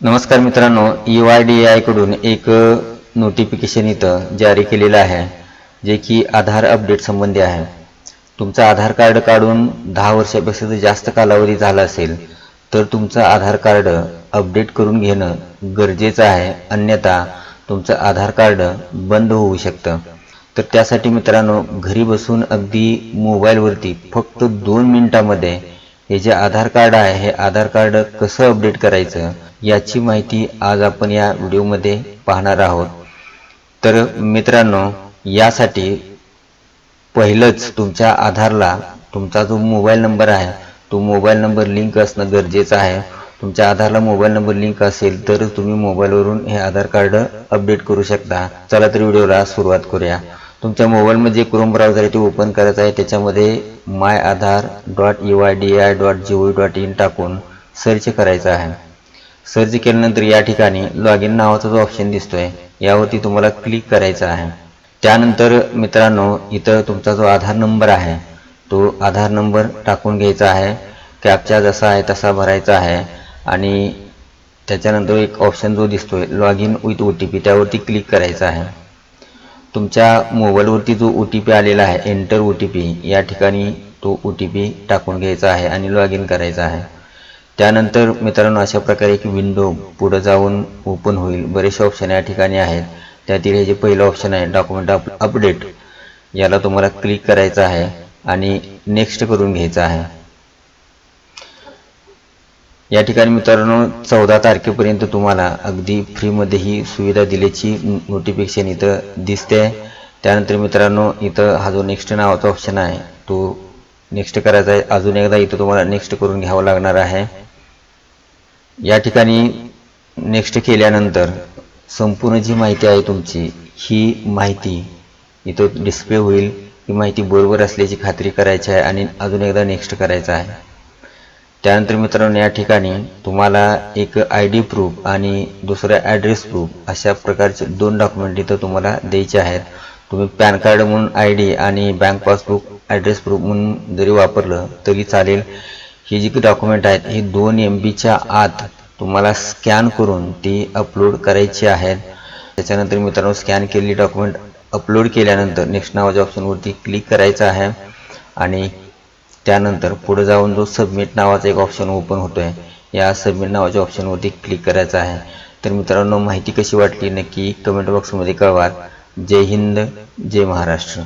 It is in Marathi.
नमस्कार मित्रांनो यू ई वाय डी आयकडून एक नोटिफिकेशन इथं जारी केलेलं आहे जे की आधार अपडेट संबंधी आहे. तुमचं आधार कार्ड काढून दहा वर्षापेक्षा जर जास्त कालावधी झाला असेल तर तुमचं आधार कार्ड अपडेट करून घेणं गरजेचं आहे. अन्यथा तुमचं आधार कार्ड बंद होऊ शकतं. तर त्यासाठी मित्रांनो घरी बसून अगदी मोबाईलवरती फक्त दोन मिनिटामध्ये हे जे आधार कार्ड आहे हे आधार कार्ड कसं अपडेट करायचं याची माहिती आज आपण या व्हिडिओमध्ये पाहणार आहोत. तर मित्रांनो यासाठी पहिलंच तुमच्या आधारला तुमचा जो मोबाईल नंबर आहे तो मोबाईल नंबर लिंक असणं गरजेचं आहे. तुमच्या आधारला मोबाईल नंबर लिंक असेल तर तुम्ही मोबाईलवरून हे आधार कार्ड अपडेट करू शकता. चला तर व्हिडिओला सुरुवात करूया. तुमच्या मोबाईलमध्ये जे क्रोम ब्राउझर आहे ते ओपन करायचं आहे. त्याच्यामध्ये my Aadhaar dot E Y D I dot G O dot in टाकून सर्च करायचं आहे. सर्च केल्यानंतर या ठिकाणी लॉग इन नावाचा जो ऑप्शन दिसतो आहे यावरती तुम्हाला क्लिक करायचं आहे. त्यानंतर मित्रांनो इथं तुमचा जो आधार नंबर आहे तो आधार नंबर टाकून घ्यायचा आहे. कॅपचा जसा आहे तसा भरायचा आहे. आणि त्याच्यानंतर एक ऑप्शन जो दिसतो आहे log in with O T P त्यावरती क्लिक करायचा आहे. तुमच्या मोबाईलवरती जो ओ टी पी आलेला आहे एंटर ओ टी पी या ठिकाणी तो ओ टी पी टाकून घ्यायचा आहे आणि लॉग इन करायचा आहे. त्यानंतर मित्रांनो अशा प्रकारे एक विंडो पुढं जाऊन ओपन होईल. बरेचसे ऑप्शन या ठिकाणी आहेत. त्यातील हे जे पहिलं ऑप्शन आहे डॉक्युमेंट अप अपडेट याला तुम्हाला क्लिक करायचं आहे आणि नेक्स्ट करून घ्यायचं आहे. या ठिकाणी मित्रांनो चौदा तारखेपर्यंत तुम्हाला अगदी फ्रीमध्ये ही सुविधा दिल्याची नोटिफिकेशन इथं दिसते. त्यानंतर मित्रांनो इथं हा जो नेक्स्ट नावाचा ऑप्शन आहे तो नेक्स्ट करायचा आहे. अजून एकदा इथं तुम्हाला नेक्स्ट करून घ्यावं लागणार आहे. या ठिकाणी नेक्स्ट केल्यानंतर संपूर्ण जी माहिती आहे तुमची ही माहिती इथं डिस्प्ले होईल. ही माहिती बरोबर असल्याची खात्री करायची आहे आणि अजून एकदा नेक्स्ट करायचं आहे. त्यानंतर मित्रांनो या ठिकाणी तुम्हाला एक आय डी प्रूफ आणि दुसरं ॲड्रेस प्रूफ अशा प्रकारचे दोन डॉक्युमेंट इथं तुम्हाला द्यायचे आहेत. तुम्ही पॅन कार्ड म्हणून आय डी आणि बँक पासबुक ॲड्रेस प्रूफ म्हणून जरी वापरलं तरी चालेल. ही जी डॉक्युमेंट आहेत ही दोन एम बीच्या आत तुम्हाला स्कॅन करून ती अपलोड करायची आहेत. त्याच्यानंतर मित्रांनो स्कॅन केलेली डॉक्युमेंट अपलोड केल्यानंतर नेक्स्ट नावाच्या ऑप्शनवरती क्लिक करायचं आहे. आणि त्यानंतर पुढे जाऊन जो सबमिट नावाचा एक ऑप्शन ओपन होतो आहे या सबमिट नावाच्या ऑप्शनवरती क्लिक करायचं आहे. तर मित्रांनो माहिती कशी वाटली नक्की कमेंट बॉक्समध्ये कळवा. जय हिंद जय महाराष्ट्र.